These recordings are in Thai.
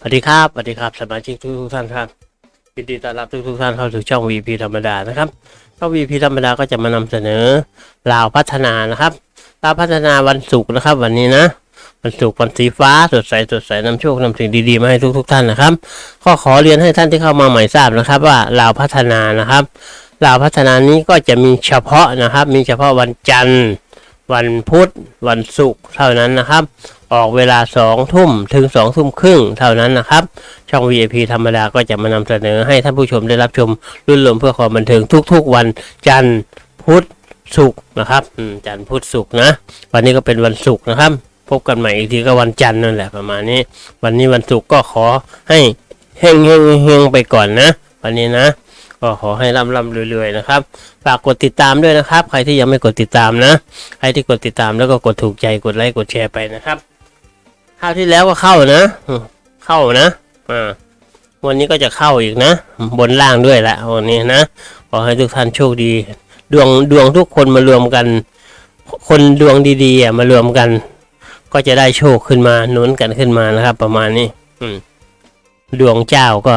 สวัสดีครับสวัสดีครับสมาชิกทุกทุกๆท่านครับยินดีต้อนรับทุกทุกๆท่านเข้าสู่ช่อง VP ธรรมดานะครับช่อง VP ธรรมดาก็จะมานำเสนอลาวพัฒนานะครับลาวพัฒนาวันศุกร์นะครับ วันนี้นะวันศุกร์วันสีฟ้าสดใสสดใสนำโชคนำสิ่งดีๆมาให้ทุกทุกๆท่านนะครับก็ขอเรียนให้ท่านที่เข้ามาใหม่ทราบนะครับ ว่าลาวพัฒนานะครับลาวพัฒนานี้ก็จะมีเฉพาะนะครับ มีเฉพาะวันจันทร์ วันพุธ วันศุกร์เท่านั้นนะครับ ออกเวลาสองทุ่มถึงสองทุ่มครึ่งเท่านั้นนะครับ ช่อง VIP ธรรมดาก็จะมานำเสนอให้ท่านผู้ชมได้รับชมรุ่นรมเพื่อความบันเทิงทุกๆ วันจันทร์พุธศุกร์นะครับอืมจันทร์พุธศุกร์นะ วันนี้ก็เป็นวันศุกร์นะครับ พบกันใหม่อีกทีก็วันจันทร์นั่นแหละประมาณนี้ วันนี้วันศุกร์ก็ขอให้เฮงเฮงเฮงไปก่อนนะ วันนี้นะ ก็ขอให้ร่ำร่ำรวยๆนะครับ ฝากกดติดตามด้วยนะครับ ใครที่ยังไม่กดติดตามนะ ใครที่กดติดตามแล้วก็กดถูกใจกดไลค์กดแชร์ไปนะครับคราวที่แล้วก็เข้านะ เข้านะอ่าวันนี้ก็จะเข้าอีกนะ บนล่างด้วยแหละวันนี้นะขอให้ทุกท่านโชคดี ดวงดวงทุกคนมารวมกัน คนดวงดีๆมารวมกัน ก็จะได้โชคขึ้นมาหนุนกันขึ้นมานะครับ ประมาณนี้ อืม ดวงเจ้าก็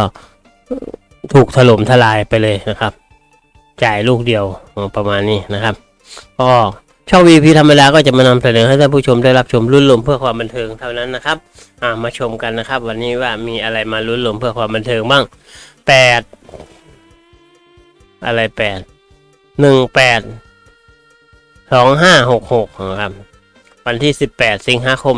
ถูกถล่มทลายไปเลยนะครับ จ่ายลูกเดียวประมาณนี้นะครับก็ช่อง VP ธรรมดาก็จะมานำเสนอให้ท่านผู้ชมได้รับชมรุ่นรวมเพื่อความบันเทิงเท่านั้นนะครับอ่ามาชมกันนะครับ วันนี้ว่ามีอะไรมารุ่นรวมเพื่อความบันเทิงบ้างแปดอะไรแปดหนึ่งแปดสองห้าหกหกนะครับ วันที่ 18 สิงหาคม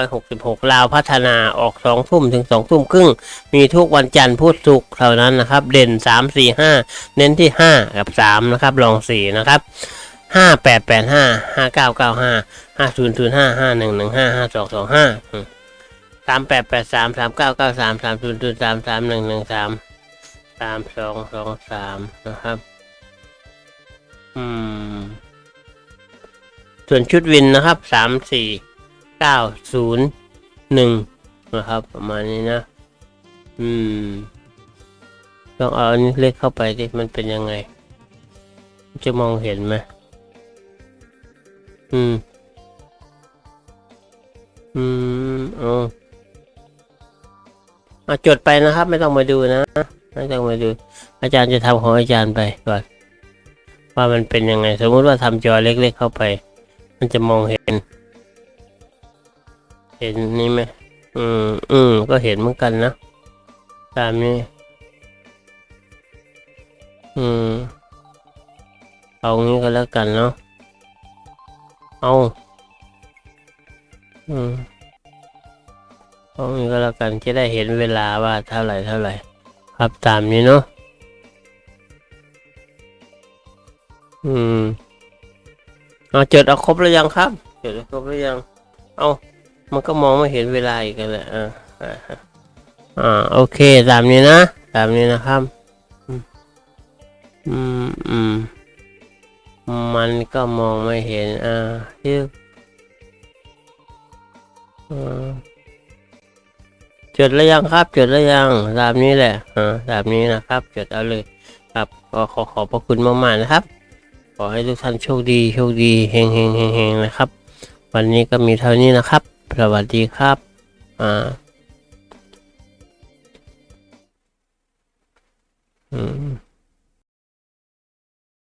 2566 ลาวพัฒนาออก2ทุ่มถึง2ทุ่มครึ่ง มีทุกวันจันทร์พุธศุกร์เท่านั้นนะครับ เด่น 3 4 5 เน้นที่ 5 กับ 3 นะครับลอง 4 นะครับ 5 8 8 5 5 9 9 5 5 0 0 5 5 1 1 5 5 2 2 5 3 8 8 3 3 9 9 3 3 0 0 3 3 1 1 3 3 2 2 3 นะครับ อืม ส่วนชุดวินนะครับสามสี่เก้าศูนย์หนึ่งนะครับ ประมาณนี้นะ อืมลองเอาอันนี้เล็กเข้าไปดิมันเป็นยังไง จะมองเห็นไหมอืม อืมเอาเอาจดไปนะครับ ไม่ต้องมาดูนะไม่ต้องมาดู อาจารย์จะทำของอาจารย์ไปก่อนว่ามันเป็นยังไง สมมุติว่าทำจอเล็กๆเข้าไป มันจะมองเห็น เห็นนี่ไหมอืมอืมก็เห็นเหมือนกันนะ ตามนี้ อืม เอางี้ก็แล้วกันเนาะ เอา อืมเอางี้ก็แล้วกันจะได้เห็นเวลาว่าเท่าไหร่เท่าไหร่ ครับตามนี้เนาะ อืม อาจดเอาครบแล้วยังครับจดเอาครบแล้วยัง เอามันก็มองไม่เห็นเวลาอีกแล้วอ่าอ่าอ่าโอเคตามนี้นะตามนี้นะครับ อืมอืมมันก็มองไม่เห็น อ่าที่อจดแล้วยังครับจดแล้วยังตามนี้แหละอ่าตามนี้นะครับจดเอาเลย ครับก็ขอขอบพระคุณมากๆนะครับ ขอให้ทุกท่านโชคดีโชคดีเฮงเฮงเฮงเฮงนะครับ วันนี้ก็มีเท่านี้นะครับ สวัสดีครับ อ่า